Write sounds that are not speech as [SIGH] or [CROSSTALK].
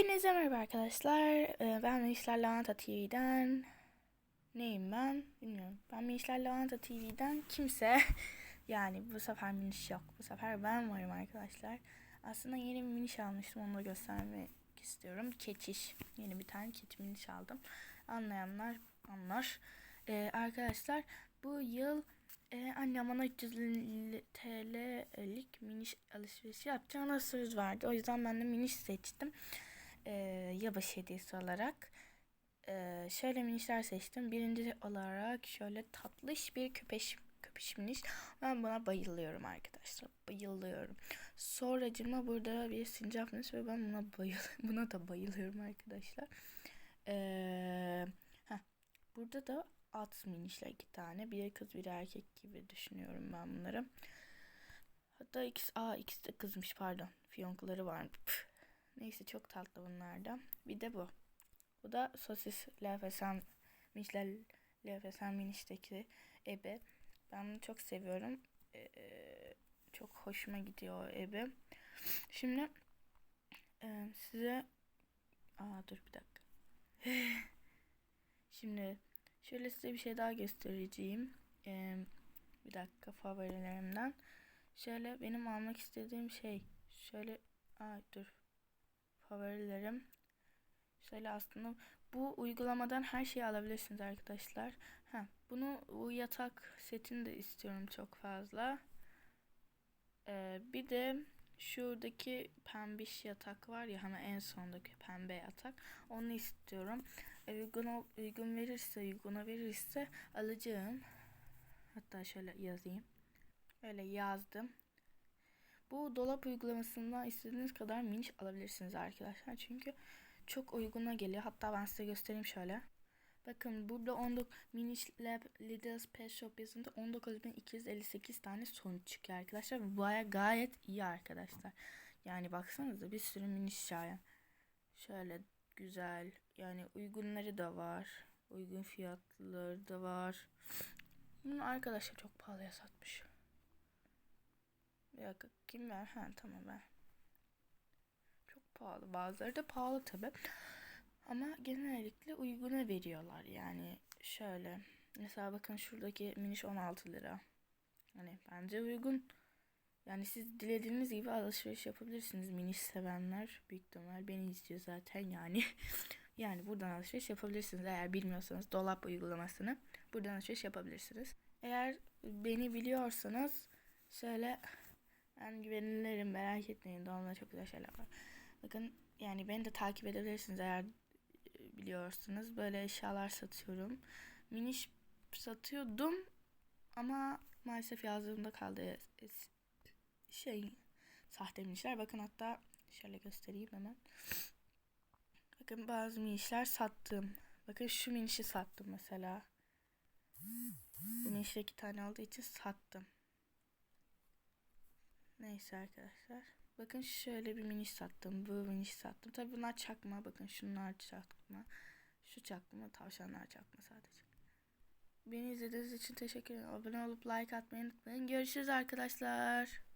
Hepinize merhaba arkadaşlar. Ee, Ben Minişler Lavanta TV'den neyim ben bilmiyorum. Ben Minişler Lavanta TV'den kimse [LAUGHS] yani bu sefer miniş yok. Bu sefer ben varım arkadaşlar. Aslında yeni bir miniş almıştım. Onu da göstermek istiyorum. Keçiş. Yeni bir tane keçi miniş aldım. Anlayanlar anlar. Ee, arkadaşlar bu yıl e, annem bana 300 TL'lik miniş alışverişi yapacağına söz verdi. O yüzden ben de miniş seçtim. E, yılbaşı hediyesi olarak. E, şöyle minişler seçtim. Birinci olarak şöyle tatlış bir köpeş köpeş miniş. Ben buna bayılıyorum arkadaşlar. Bayılıyorum. Sonracıma burada bir sincap miniş ve ben buna bayıl [LAUGHS] buna da bayılıyorum arkadaşlar. Eee heh, burada da at minişler iki tane. Biri kız biri erkek gibi düşünüyorum ben bunları. Hatta ikisi, aa ikisi de kızmış pardon. Fiyonkları var. Püh. Neyse çok tatlı bunlar da. Bir de bu. Bu da sosis lafesen minişler lafesen minişteki ebe. Ben bunu çok seviyorum. Ee, çok hoşuma gidiyor o ebe. Şimdi e, size aa dur bir dakika. [LAUGHS] Şimdi Şöyle size bir şey daha göstereceğim. Ee, bir dakika favorilerimden. Şöyle benim almak istediğim şey. Şöyle ay dur. Favorilerim. Şöyle aslında bu uygulamadan her şeyi alabilirsiniz arkadaşlar. Ha, bunu bu yatak setini de istiyorum çok fazla. Ee, bir de şuradaki pembiş yatak var ya hemen en sondaki pembe yatak. Onu istiyorum. E, uygun, uygun verirse, uyguna verirse alacağım. Hatta şöyle yazayım. Öyle yazdım. Bu dolap uygulamasından istediğiniz kadar miniş alabilirsiniz arkadaşlar. Çünkü çok uyguna geliyor. Hatta ben size göstereyim şöyle. Bakın burada 19 Minish Lab Lidl's Pet Shop yazında 19.258 tane sonuç çıkıyor arkadaşlar. Baya gayet iyi arkadaşlar. Yani baksanıza bir sürü miniş şaya. Şöyle güzel. Yani uygunları da var. Uygun fiyatları da var. Bunu arkadaşlar çok pahalıya satmış. Dakika kim ver? Ha tamam ben. Çok pahalı. Bazıları da pahalı tabi. Ama genellikle uyguna veriyorlar. Yani şöyle. Mesela bakın şuradaki miniş 16 lira. Hani bence uygun. Yani siz dilediğiniz gibi alışveriş yapabilirsiniz miniş sevenler. Büyük ihtimal beni izliyor zaten yani. [LAUGHS] yani buradan alışveriş yapabilirsiniz. Eğer bilmiyorsanız dolap uygulamasını buradan alışveriş yapabilirsiniz. Eğer beni biliyorsanız şöyle ben güvenilirim merak etmeyin. Dolapta çok güzel şeyler var. Bakın yani beni de takip edebilirsiniz eğer biliyorsunuz. Böyle eşyalar satıyorum. Miniş satıyordum ama maalesef yazdığımda kaldı şey sahte minişler. Bakın hatta şöyle göstereyim hemen. Bakın bazı minişler sattım. Bakın şu minişi sattım mesela. Bu minişte iki tane olduğu için sattım. Neyse arkadaşlar. Bakın şöyle bir miniş sattım. Bu miniş sattım. Tabi bunlar çakma. Bakın şunlar çakma. Şu çakma. Tavşanlar çakma sadece. Beni izlediğiniz için teşekkür ederim. Abone olup like atmayı unutmayın. Görüşürüz arkadaşlar.